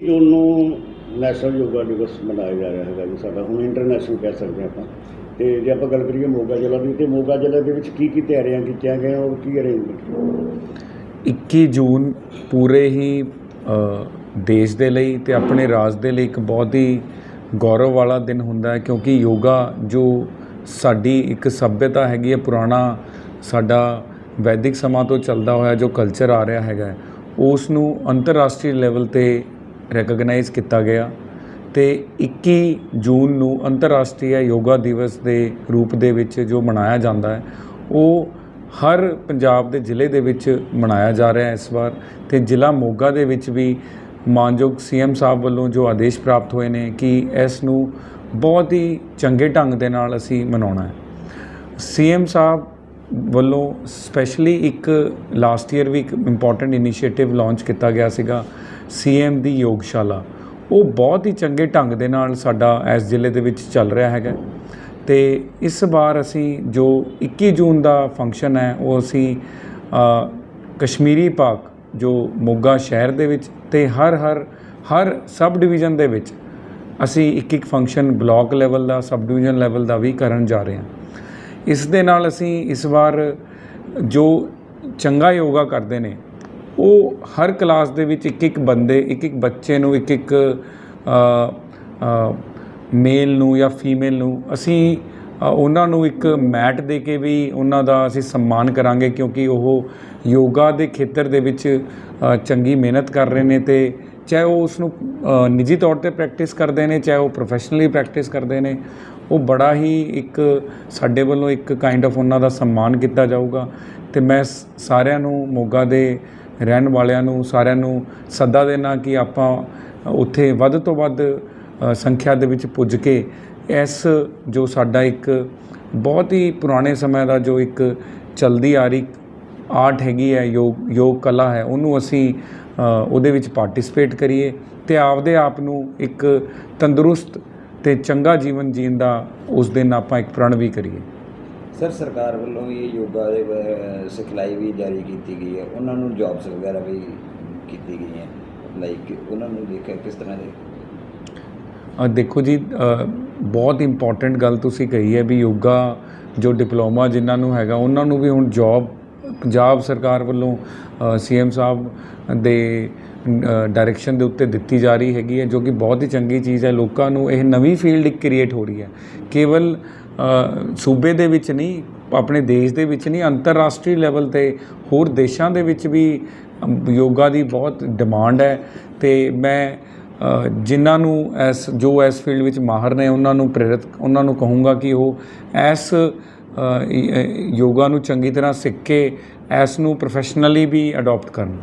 ਜੂਨ ਨੂੰ ਨੈਸ਼ਨਲ ਯੋਗਾ ਦਿਵਸ ਮਨਾਇਆ ਜਾ ਰਿਹਾ ਹੈਗਾ ਜੀ ਸਾਡਾ, ਹੁਣ ਇੰਟਰਨੈਸ਼ਨਲ ਕਹਿ ਸਕਦੇ ਹਾਂ ਆਪਾਂ। ਤੇ ਜੇ ਆਪਾਂ ਗੱਲ ਕਰੀਏ ਮੋਗਾ ਜ਼ਿਲ੍ਹਾ ਦੀ, ਤੇ ਮੋਗਾ ਜ਼ਿਲ੍ਹੇ ਦੇ ਵਿੱਚ ਕੀ ਕੀ ਤਿਆਰੀਆਂ ਕੀਤੀਆਂ ਗਈਆਂ ਔਰ ਕੀ ਅਰੇਂਜਮੈਂਟ 21 ਜੂਨ ਪੂਰੇ ਹੀ ਦੇਸ਼ ਦੇ ਲਈ ਤੇ ਆਪਣੇ ਰਾਜ ਦੇ ਲਈ ਇੱਕ ਬਹੁਤ ਹੀ ਗੌਰਵ ਵਾਲਾ ਦਿਨ ਹੁੰਦਾ ਹੈ, ਕਿਉਂਕਿ ਯੋਗਾ ਜੋ ਸਾਡੀ ਇੱਕ ਸੱਭਿਅਤਾ ਹੈਗੀ ਹੈ, ਪੁਰਾਣਾ ਸਾਡਾ ਵੈਦਿਕ ਸਮਾਂ ਤੋਂ ਚੱਲਦਾ ਹੋਇਆ ਜੋ ਕਲਚਰ ਆ ਰਿਹਾ ਹੈਗਾ ਉਸ ਨੂੰ ਅੰਤਰਰਾਸ਼ਟਰੀ ਲੈਵਲ ਤੇ ਰੈਕਗਨਾਈਜ਼ ਕੀਤਾ ਗਿਆ ਤੇ 21 ਜੂਨ ਨੂੰ ਅੰਤਰਰਾਸ਼ਟਰੀ ਯੋਗਾ ਦਿਵਸ ਦੇ ਰੂਪ ਦੇ ਵਿੱਚ ਜੋ ਮਨਾਇਆ ਜਾਂਦਾ ਹੈ, ਉਹ ਹਰ ਪੰਜਾਬ ਦੇ ਜ਼ਿਲ੍ਹੇ ਦੇ ਵਿੱਚ ਮਨਾਇਆ ਜਾ ਰਿਹਾ ਹੈ ਇਸ ਵਾਰ ਤੇ ਜ਼ਿਲ੍ਹਾ ਮੋਗਾ ਦੇ ਵਿੱਚ ਵੀ ਮਾਨਯੋਗ ਸੀਐਮ ਸਾਹਿਬ ਵੱਲੋਂ ਜੋ ਆਦੇਸ਼ ਪ੍ਰਾਪਤ ਹੋਏ ਨੇ ਕਿ ਇਸ ਨੂੰ ਬਹੁਤ ਹੀ ਚੰਗੇ ਢੰਗ ਦੇ ਨਾਲ ਅਸੀਂ ਮਨਾਉਣਾ ਹੈ। ਸੀਐਮ ਸਾਹਿਬ ਵੱਲੋਂ ਸਪੈਸ਼ਲੀ ਇੱਕ ਲਾਸਟ ਈਅਰ ਵੀ ਇੱਕ ਇੰਪੋਰਟੈਂਟ ਇਨੀਸ਼ੀਏਟਿਵ ਲਾਂਚ ਕੀਤਾ ਗਿਆ ਸੀਗਾ ਸੀਐਮ ਦੀ ਯੋਗਸ਼ਾਲਾ। ਉਹ ਬਹੁਤ ਹੀ ਚੰਗੇ ਢੰਗ ਦੇ ਨਾਲ ਸਾਡਾ ਇਸ ਜ਼ਿਲ੍ਹੇ ਦੇ ਵਿੱਚ ਚੱਲ ਰਿਹਾ ਹੈਗਾ। ਤੇ ਇਸ ਵਾਰ ਅਸੀਂ ਜੋ 21 ਜੂਨ ਦਾ ਫੰਕਸ਼ਨ ਹੈ, ਉਹ ਅਸੀਂ ਕਸ਼ਮੀਰੀ ਪਾਕ, ਜੋ ਮੋਗਾ ਸ਼ਹਿਰ ਦੇ ਵਿੱਚ ਤੇ ਹਰ ਹਰ ਹਰ ਸਬ ਡਿਵੀਜ਼ਨ ਦੇ ਵਿੱਚ ਅਸੀਂ ਇੱਕ ਇੱਕ ਫੰਕਸ਼ਨ ਬਲਾਕ ਲੈਵਲ ਦਾ ਸਬ ਡਿਵੀਜ਼ਨ ਲੈਵਲ ਦਾ ਵੀ ਕਰਨ ਜਾ ਰਹੇ ਹਾਂ। ਇਸ ਦੇ ਨਾਲ ਅਸੀਂ ਇਸ ਵਾਰ ਜੋ ਚੰਗਾ ਯੋਗਾ ਕਰਦੇ ਨੇ, ਉਹ ਹਰ ਕਲਾਸ ਦੇ ਵਿੱਚ ਇੱਕ ਇੱਕ ਬੰਦੇ, ਇੱਕ ਇੱਕ ਬੱਚੇ ਨੂੰ, ਇੱਕ ਇੱਕ ਮੇਲ ਨੂੰ ਜਾਂ ਫੀਮੇਲ ਨੂੰ ਅਸੀਂ ਉਹਨਾਂ ਨੂੰ ਇੱਕ ਮੈਟ ਦੇ ਕੇ ਵੀ ਉਹਨਾਂ ਦਾ ਅਸੀਂ ਸਨਮਾਨ ਕਰਾਂਗੇ ਕਿਉਂਕਿ ਉਹ ਯੋਗਾ ਦੇ ਖੇਤਰ ਦੇ ਵਿੱਚ ਚੰਗੀ ਮਿਹਨਤ ਕਰ ਰਹੇ ਨੇ ਤੇ ਚਾਹੇ ਉਹ ਉਸ ਨੂੰ ਨਿੱਜੀ ਤੌਰ ਤੇ ਪ੍ਰੈਕਟਿਸ ਕਰਦੇ ਨੇ, ਚਾਹੇ ਉਹ ਪ੍ਰੋਫੈਸ਼ਨਲੀ ਪ੍ਰੈਕਟਿਸ ਕਰਦੇ ਨੇ, ਉਹ ਬੜਾ ਹੀ ਇੱਕ ਸਾਡੇ ਵੱਲੋਂ ਇੱਕ ਕਾਈਂਡ ਆਫ ਉਹਨਾਂ ਦਾ ਸਨਮਾਨ ਕੀਤਾ ਜਾਊਗਾ। ਤੇ ਮੈਂ ਸਾਰਿਆਂ ਨੂੰ ਮੋਗਾ ਦੇ ਰਹਿਣ ਵਾਲਿਆਂ ਨੂੰ, ਸਾਰਿਆਂ ਨੂੰ ਸੱਦਾ ਦੇਣਾ ਕਿ ਆਪਾਂ ਉੱਥੇ ਵੱਧ ਤੋਂ ਵੱਧ ਸੰਖਿਆ ਦੇ ਵਿੱਚ ਪੁੱਜ ਕੇ ਇਸ ਜੋ ਸਾਡਾ ਇੱਕ ਬਹੁਤ ਹੀ ਪੁਰਾਣੇ ਸਮੇਂ ਦਾ ਜੋ ਇੱਕ ਚਲਦੀ ਆ ਰਹੀ ਆਰਟ ਹੈਗੀ ਹੈ, ਯੋਗ ਯੋਗ ਕਲਾ ਹੈ, ਉਹਨੂੰ ਅਸੀਂ ਉਹਦੇ ਵਿੱਚ ਪਾਰਟਿਸਿਪੇਟ ਕਰੀਏ ਤੇ ਆਪਦੇ ਆਪ ਨੂੰ ਇੱਕ ਤੰਦਰੁਸਤ ਤੇ ਚੰਗਾ ਜੀਵਨ ਜੀਣ ਦਾ ਉਸ ਦਿਨ ਆਪਾਂ ਇੱਕ ਪ੍ਰਣ ਵੀ ਕਰੀਏ। ਸਰ ਸਰਕਾਰ ਵੱਲੋਂ ਵੀ ਯੋਗਾ ਦੇ ਸਿਖਲਾਈ ਵੀ ਜਾਰੀ ਕੀਤੀ ਗਈ ਹੈ। ਉਹਨਾਂ ਨੂੰ ਜੌਬਸ ਵਗੈਰਾ ਵੀ ਕੀਤੀ ਗਈਆਂ ਲਾਈਕ ਉਹਨਾਂ ਨੂੰ ਦੇਖਿਆ ਕਿਸ ਤਰ੍ਹਾਂ ਦੇ? ਅ, ਦੇਖੋ ਜੀ ਬਹੁਤ ਇੰਪੋਰਟੈਂਟ ਗੱਲ ਤੁਸੀਂ ਕਹੀ ਹੈ ਵੀ ਯੋਗਾ ਜੋ ਡਿਪਲੋਮਾ ਜਿਨ੍ਹਾਂ ਨੂੰ ਹੈਗਾ ਉਹਨਾਂ ਨੂੰ ਵੀ ਹੁਣ ਜੌਬ ਪੰਜਾਬ ਸਰਕਾਰ ਵੱਲੋਂ ਸੀਐਮ ਸਾਹਿਬ ਦੇ ਡਾਇਰੈਕਸ਼ਨ ਦੇ ਉੱਤੇ ਦਿੱਤੀ ਜਾ ਰਹੀ ਹੈਗੀ ਹੈ, ਜੋ ਕਿ ਬਹੁਤ ਹੀ ਚੰਗੀ ਚੀਜ਼ ਹੈ। ਲੋਕਾਂ ਨੂੰ ਇਹ ਨਵੀਂ ਫੀਲਡ ਇੱਕ ਕ੍ਰੀਏਟ ਹੋ ਰਹੀ ਹੈ। ਕੇਵਲ ਸੂਬੇ ਦੇ ਵਿੱਚ ਨਹੀਂ, ਆਪਣੇ ਦੇਸ਼ ਦੇ ਵਿੱਚ ਨਹੀਂ, ਅੰਤਰਰਾਸ਼ਟਰੀ ਲੈਵਲ ਤੇ ਹੋਰ ਦੇਸ਼ਾਂ ਦੇ ਵਿੱਚ ਵੀ ਯੋਗਾ ਦੀ ਬਹੁਤ ਡਿਮਾਂਡ ਹੈ। ਤੇ ਮੈਂ ਜਿਨ੍ਹਾਂ ਨੂੰ ਇਸ ਜੋ ਇਸ ਫੀਲਡ ਵਿੱਚ ਮਾਹਰ ਨੇ, ਉਹਨਾਂ ਨੂੰ ਪ੍ਰੇਰਿਤ, ਉਹਨਾਂ ਨੂੰ ਕਹੂੰਗਾ ਕਿ ਉਹ ਇਸ ਯੋਗਾ ਨੂੰ ਚੰਗੀ ਤਰ੍ਹਾਂ ਸਿੱਖ ਕੇ ਇਸ ਨੂੰ ਪ੍ਰੋਫੈਸ਼ਨਲੀ ਵੀ ਅਡਾਪਟ ਕਰਨ।